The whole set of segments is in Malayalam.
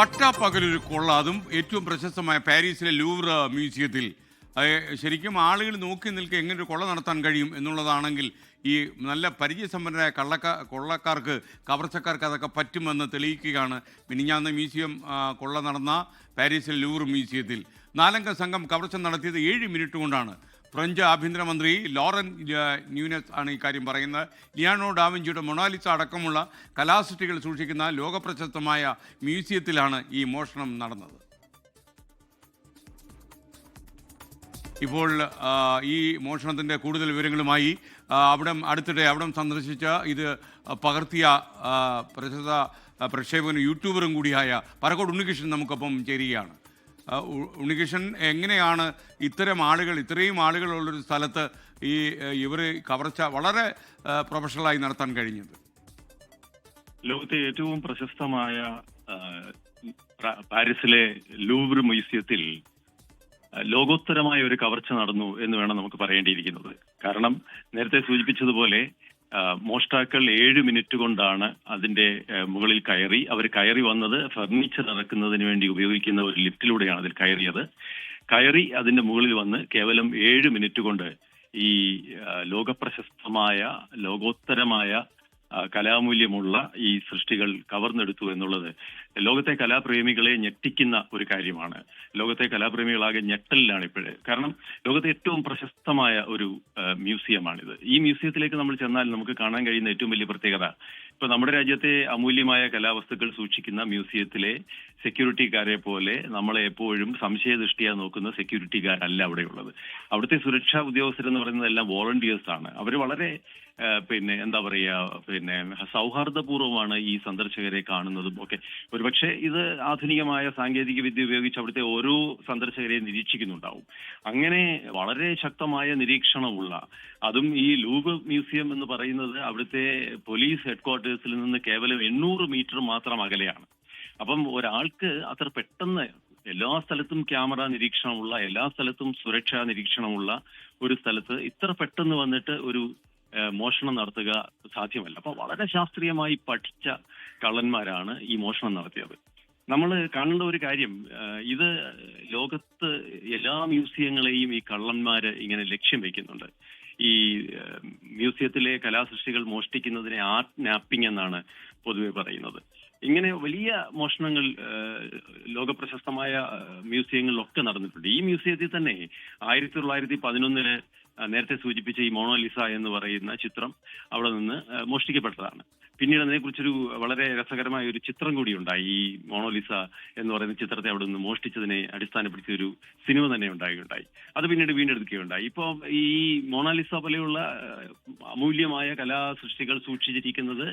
പട്ടാപ്പകലൊരു കൊള്ള അതും ഏറ്റവും പ്രശസ്തമായ പാരീസിലെ ലൂവർ മ്യൂസിയത്തിൽ. ശരിക്കും ആളുകൾ നോക്കി നിൽക്കുക എങ്ങനെ ഒരു കൊള്ള നടത്താൻ കഴിയും എന്നുള്ളതാണെങ്കിൽ ഈ നല്ല പരിചയസമ്പന്നരായ കള്ളക്ക കൊള്ളക്കാർക്ക് കവർച്ചക്കാർക്ക് അതൊക്കെ പറ്റുമെന്ന് തെളിയിക്കുകയാണ് മിനിഞ്ഞാന്ന് മ്യൂസിയം കൊള്ള നടന്ന പാരീസിലെ ലൂവർ മ്യൂസിയത്തിൽ. നാലംഗ സംഘം കവർച്ച നടത്തിയത് ഏഴ് മിനിറ്റ് കൊണ്ടാണ്. ഫ്രഞ്ച് ആഭ്യന്തരമന്ത്രി ലോറൻ ന്യൂനസ് ആണ് ഇക്കാര്യം പറയുന്നത്. ലിയാണോ ഡാവിഞ്ചിയുടെ മൊണാലിസ അടക്കമുള്ള കലാസൃഷ്ടികൾ സൂക്ഷിക്കുന്ന ലോകപ്രശസ്തമായ മ്യൂസിയത്തിലാണ് ഈ മോഷണം നടന്നത്. ഇപ്പോൾ ഈ മോഷണത്തിന്റെ കൂടുതൽ വിവരങ്ങളുമായി അവിടെ അടുത്തിടെ അവിടം സന്ദർശിച്ച ഇത് പകർത്തിയ പ്രശസ്ത പ്രക്ഷേപകനും യൂട്യൂബറും കൂടിയായ പറക്കോട് ഉണ്ണികൃഷ്ണൻ നമുക്കൊപ്പം ചേരുകയാണ്. ഉണ്ണികൃഷ്ണൻ എങ്ങനെയാണ് ഇത്തരം ആളുകൾ ഇത്രയും ആളുകളുള്ളൊരു സ്ഥലത്ത് ഈ ഇവർ കവർച്ച വളരെ പ്രൊഫഷണലായി നടത്താൻ കഴിഞ്ഞത്? ലോകത്തെ ഏറ്റവും പ്രശസ്തമായ പാരീസിലെ ലൂവർ മ്യൂസിയത്തിൽ ലോകോത്തരമായ ഒരു കവർച്ച നടന്നു എന്ന് വേണം നമുക്ക് പറയേണ്ടിയിരിക്കുന്നത്. കാരണം നേരത്തെ സൂചിപ്പിച്ചതുപോലെ മോഷ്ടാക്കൾ ഏഴ് മിനിറ്റ് കൊണ്ടാണ് അതിന്റെ മുകളിൽ കയറി. അവർ കയറി വന്നത് ഫർണിച്ചർ ഇറക്കുന്നതിന് വേണ്ടി ഉപയോഗിക്കുന്ന ഒരു ലിഫ്റ്റിലൂടെയാണ് അതിൽ കയറിയത്. കയറി അതിന്റെ മുകളിൽ വന്ന് കേവലം ഏഴ് മിനിറ്റ് കൊണ്ട് ഈ ലോകപ്രശസ്തമായ ലോകോത്തരമായ കലാമൂല്യമുള്ള ഈ സൃഷ്ടികൾ കവർന്നെടുത്തു എന്നുള്ളത് ലോകത്തെ കലാപ്രേമികളെ ഞെട്ടിക്കുന്ന ഒരു കാര്യമാണ്. ലോകത്തെ കലാപ്രേമികളാകെ ഞെട്ടലിലാണ് ഇപ്പോഴേ. കാരണം ലോകത്തെ ഏറ്റവും പ്രശസ്തമായ ഒരു മ്യൂസിയമാണിത്. ഈ മ്യൂസിയത്തിലേക്ക് നമ്മൾ ചെന്നാൽ നമുക്ക് കാണാൻ കഴിയുന്ന ഏറ്റവും വലിയ പ്രത്യേകത ഇപ്പൊ നമ്മുടെ രാജ്യത്തെ അമൂല്യമായ കലാവസ്തുക്കൾ സൂക്ഷിക്കുന്ന മ്യൂസിയത്തിലെ സെക്യൂരിറ്റിക്കാരെ പോലെ നമ്മളെ എപ്പോഴും സംശയദൃഷ്ടിയാ നോക്കുന്ന സെക്യൂരിറ്റിക്കാരല്ല അവിടെയുള്ളത്. അവിടുത്തെ സുരക്ഷാ ഉദ്യോഗസ്ഥരെന്ന് പറയുന്നത് എല്ലാം വോളണ്ടിയേഴ്സ് ആണ്. അവർ വളരെ പിന്നെ എന്താ പറയാ പിന്നെ സൗഹാർദ്ദപൂർവമാണ് ഈ സന്ദർശകരെ കാണുന്നതും ഒക്കെ. ഒരുപക്ഷെ ഇത് ആധുനികമായ സാങ്കേതിക വിദ്യ ഉപയോഗിച്ച് അവിടുത്തെ ഓരോ സന്ദർശകരെയും നിരീക്ഷിക്കുന്നുണ്ടാവും. അങ്ങനെ വളരെ ശക്തമായ നിരീക്ഷണമുള്ള അതും ഈ ലൂബ് മ്യൂസിയം എന്ന് പറയുന്നത് അവിടുത്തെ പോലീസ് ഹെഡ്ക്വാർട്ടേഴ്സിൽ നിന്ന് കേവലം എണ്ണൂറ് മീറ്റർ മാത്രം അകലെയാണ്. അപ്പം ഒരാൾക്ക് അത്ര പെട്ടെന്ന് എല്ലാ സ്ഥലത്തും ക്യാമറ നിരീക്ഷണമുള്ള എല്ലാ സ്ഥലത്തും സുരക്ഷാ നിരീക്ഷണമുള്ള ഒരു സ്ഥലത്ത് ഇത്ര പെട്ടെന്ന് വന്നിട്ട് ഒരു മോഷണം നടത്തുക സാധ്യമല്ല. അപ്പൊ വളരെ ശാസ്ത്രീയമായി പഠിച്ച കള്ളന്മാരാണ് ഈ മോഷണം നടത്തിയത്. നമ്മൾ കാണേണ്ട ഒരു കാര്യം ഇത് ലോകത്ത് എല്ലാ മ്യൂസിയങ്ങളെയും ഈ കള്ളന്മാര് ഇങ്ങനെ ലക്ഷ്യം വെക്കുന്നുണ്ട്. ഈ മ്യൂസിയത്തിലെ കലാസൃഷ്ടികൾ മോഷ്ടിക്കുന്നതിനെ ആർട്ട് നാപ്പിംഗ് എന്നാണ് പൊതുവെ പറയുന്നത്. ഇങ്ങനെ വലിയ മോഷണങ്ങൾ ലോകപ്രശസ്തമായ മ്യൂസിയങ്ങളിലൊക്കെ നടന്നിട്ടുണ്ട്. ഈ മ്യൂസിയത്തിൽ തന്നെ ആയിരത്തി തൊള്ളായിരത്തി പതിനൊന്നിൽ നേരത്തെ സൂചിപ്പിച്ച ഈ മോണോലിസ എന്ന് പറയുന്ന ചിത്രം അവിടെ നിന്ന് മോഷ്ടിക്കപ്പെട്ടതാണ്. പിന്നീട് അതിനെക്കുറിച്ചൊരു വളരെ രസകരമായ ഒരു ചിത്രം കൂടി ഉണ്ടായി. ഈ മോണോലിസ എന്ന് പറയുന്ന ചിത്രത്തെ അവിടെ നിന്ന് മോഷ്ടിച്ചതിനെ അടിസ്ഥാനപ്പെടുത്തിയ ഒരു സിനിമ തന്നെ ഉണ്ടായിട്ടുണ്ടായി അത് പിന്നീട് വീണ്ടെടുക്കുകയുണ്ടായി. ഇപ്പോൾ ഈ മോണാലിസ പോലെയുള്ള അമൂല്യമായ കലാസൃഷ്ടികൾ സൂക്ഷിച്ചിരിക്കുന്നത്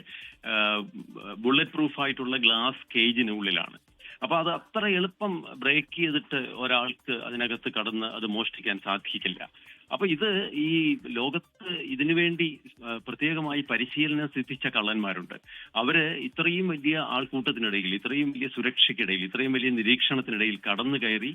ബുള്ളറ്റ് പ്രൂഫ് ആയിട്ടുള്ള ഗ്ലാസ് കേജിനുള്ളിലാണ്. അപ്പൊ അത് അത്ര എളുപ്പം ബ്രേക്ക് ചെയ്തിട്ട് ഒരാൾക്ക് അതിനകത്ത് കടന്ന് അത് മോഷ്ടിക്കാൻ സാധിക്കില്ല. അപ്പൊ ഇത് ഈ ലോകത്ത് ഇതിനു വേണ്ടി പ്രത്യേകമായി പരിശീലനം സിദ്ധിച്ച കള്ളന്മാരുണ്ട്. അവർ ഇത്രയും വലിയ ആൾക്കൂട്ടത്തിനിടയിൽ ഇത്രയും വലിയ സുരക്ഷയ്ക്കിടയിൽ ഇത്രയും വലിയ നിരീക്ഷണത്തിനിടയിൽ കടന്നു കയറി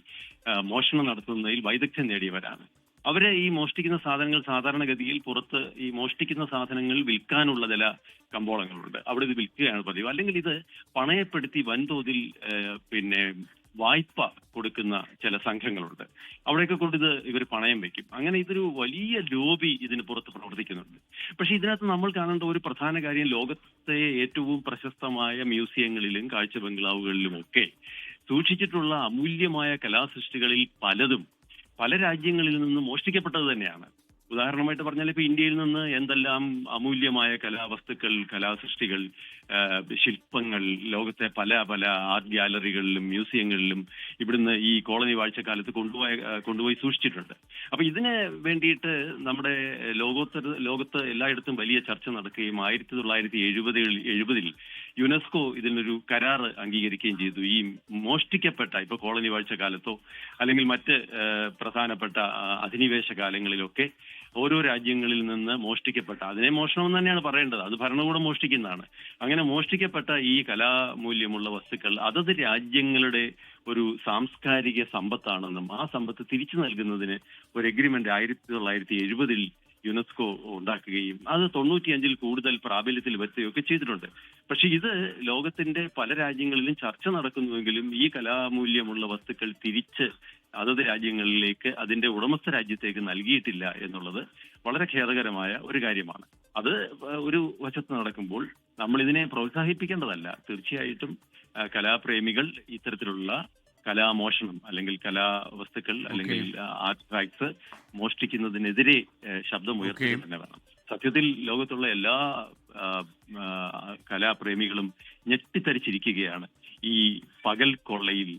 മോഷണം നടത്തുന്നതിൽ വൈദഗ്ധ്യം നേടിയവരാണ്. അവർ ഈ മോഷ്ടിക്കുന്ന സാധനങ്ങൾ സാധാരണഗതിയിൽ പുറത്ത് ഈ മോഷ്ടിക്കുന്ന സാധനങ്ങൾ വിൽക്കാനുള്ള ചില കമ്പോളങ്ങളുണ്ട്. അവിടെ ഇത് വിൽക്കുകയാണ് പതിവ്. അല്ലെങ്കിൽ ഇത് പണയപ്പെടുത്തി വൻതോതിൽ പിന്നെ വായ്പ കൊടുക്കുന്ന ചില സംഘങ്ങളുണ്ട്. അവിടെയൊക്കെ കൊണ്ട് ഇത് ഇവർ പണയം വെക്കും. അങ്ങനെ ഇതൊരു വലിയ ലോബി ഇതിന് പുറത്ത് പ്രവർത്തിക്കുന്നുണ്ട്. പക്ഷെ ഇതിനകത്ത് നമ്മൾ കാണേണ്ട ഒരു പ്രധാന കാര്യം ലോകത്തെ ഏറ്റവും പ്രശസ്തമായ മ്യൂസിയങ്ങളിലും കാഴ്ച ബംഗ്ലാവുകളിലും ഒക്കെ സൂക്ഷിച്ചിട്ടുള്ള അമൂല്യമായ കലാസൃഷ്ടികളിൽ പലതും പല രാജ്യങ്ങളിൽ നിന്ന് മോഷ്ടിക്കപ്പെട്ടത് തന്നെയാണ്. ഉദാഹരണമായിട്ട് പറഞ്ഞാൽ ഇപ്പൊ ഇന്ത്യയിൽ നിന്ന് എന്തെല്ലാം അമൂല്യമായ കലാവസ്തുക്കൾ കലാസൃഷ്ടികൾ ശില്പങ്ങൾ ലോകത്തെ പല പല ആർട്ട് ഗ്യാലറികളിലും മ്യൂസിയങ്ങളിലും ഇവിടുന്ന് ഈ കോളനി വാഴ്ചക്കാലത്ത് കൊണ്ടുപോയ കൊണ്ടുപോയി സൂക്ഷിച്ചിട്ടുണ്ട്. അപ്പൊ ഇതിന് വേണ്ടിയിട്ട് നമ്മുടെ ലോകോത്തര ലോകത്ത് എല്ലായിടത്തും വലിയ ചർച്ച നടക്കുകയും ആയിരത്തി തൊള്ളായിരത്തി എഴുപതുകളിൽ എഴുപതിൽ യുനെസ്കോ ഇതിനൊരു കരാർ അംഗീകരിക്കുകയും ചെയ്തു. ഈ മോഷ്ടിക്കപ്പെട്ട ഇപ്പൊ കോളനി വാഴ്ച കാലത്തോ അല്ലെങ്കിൽ മറ്റ് പ്രധാനപ്പെട്ട അധിനിവേശ കാലങ്ങളിലൊക്കെ ഓരോ രാജ്യങ്ങളിൽ നിന്ന് മോഷ്ടിക്കപ്പെട്ട അതിനെ മോഷണം എന്ന് തന്നെയാണ് പറയേണ്ടത്. അത് ഭരണകൂടം മോഷ്ടിക്കുന്നതാണ്. അങ്ങനെ മോഷ്ടിക്കപ്പെട്ട ഈ കലാമൂല്യമുള്ള വസ്തുക്കൾ അതത് രാജ്യങ്ങളുടെ ഒരു സാംസ്കാരിക സമ്പത്താണെന്നും ആ സമ്പത്ത് തിരിച്ചു നൽകുന്നതിന് ഒരു എഗ്രിമെന്റ് ആയിരത്തി തൊള്ളായിരത്തി എഴുപതിൽ യുനെസ്കോ ഉണ്ടാക്കുകയും അത് തൊണ്ണൂറ്റിയഞ്ചിൽ കൂടുതൽ പ്രാബല്യത്തിൽ വരുത്തുകയൊക്കെ ചെയ്തിട്ടുണ്ട്. പക്ഷെ ഇത് ലോകത്തിന്റെ പല രാജ്യങ്ങളിലും ചർച്ച നടക്കുന്നുവെങ്കിലും ഈ കലാമൂല്യമുള്ള വസ്തുക്കൾ തിരിച്ച് അതത് രാജ്യങ്ങളിലേക്ക് അതിന്റെ ഉടമസ്ഥ രാജ്യത്തേക്ക് നൽകിയിട്ടില്ല എന്നുള്ളത് വളരെ ഖേദകരമായ ഒരു കാര്യമാണ്. അത് ഒരു വശത്ത് നടക്കുമ്പോൾ നമ്മൾ ഇതിനെ പ്രോത്സാഹിപ്പിക്കേണ്ടതല്ല. തീർച്ചയായിട്ടും കലാപ്രേമികൾ ഇത്തരത്തിലുള്ള കലാമോഷണം അല്ലെങ്കിൽ കലാവസ്തുക്കൾ അല്ലെങ്കിൽ ആർട്ട് ഫാക്ട്സ് മോഷ്ടിക്കുന്നതിനെതിരെ ശബ്ദം ശബ്ദമുയർത്തുക. തന്നെ വേണം. സത്യത്തിൽ ലോകത്തുള്ള എല്ലാ കലാപ്രേമികളും ഞെട്ടിത്തരിച്ചിരിക്കുകയാണ് ഈ പകൽ കൊള്ളയിൽ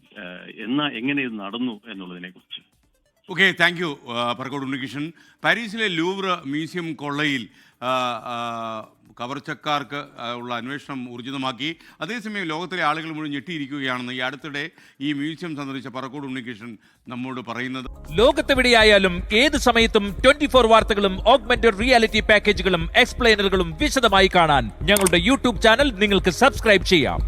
എന്നാ എങ്ങനെ ഇത് നടന്നു എന്നുള്ളതിനെ കുറിച്ച് okay thank you Parakkode Unnikrishnan പാരീസിലെ ലൂവർ മ്യൂസിയം കൊള്ളയിൽ കവർച്ചക്കാർക്ക് ഉള്ള അന്വേഷണം ഊർജിതമാക്കി. അതേസമയം ലോകത്തിലെ ആളുകൾ മുഴുവൻ ഞെട്ടിയിരിക്കുകയാണെന്ന് ഈ അടുത്തിടെ ഈ മ്യൂസിയം സന്ദർശിച്ച പറക്കോട് ഉണ്ണികൃഷ്ണൻ നമ്മോട് പറയുന്നത്. ലോകത്തെവിടെയായാലും ഏത് സമയത്തും ട്വന്റി ഫോർ വാർത്തകളും ഓഗ്മെന്റഡ് റിയാലിറ്റി പാക്കേജുകളും എക്സ്പ്ലെയിനറുകളും വിശദമായി കാണാൻ ഞങ്ങളുടെ യൂട്യൂബ് ചാനൽ നിങ്ങൾക്ക് സബ്സ്ക്രൈബ് ചെയ്യാം.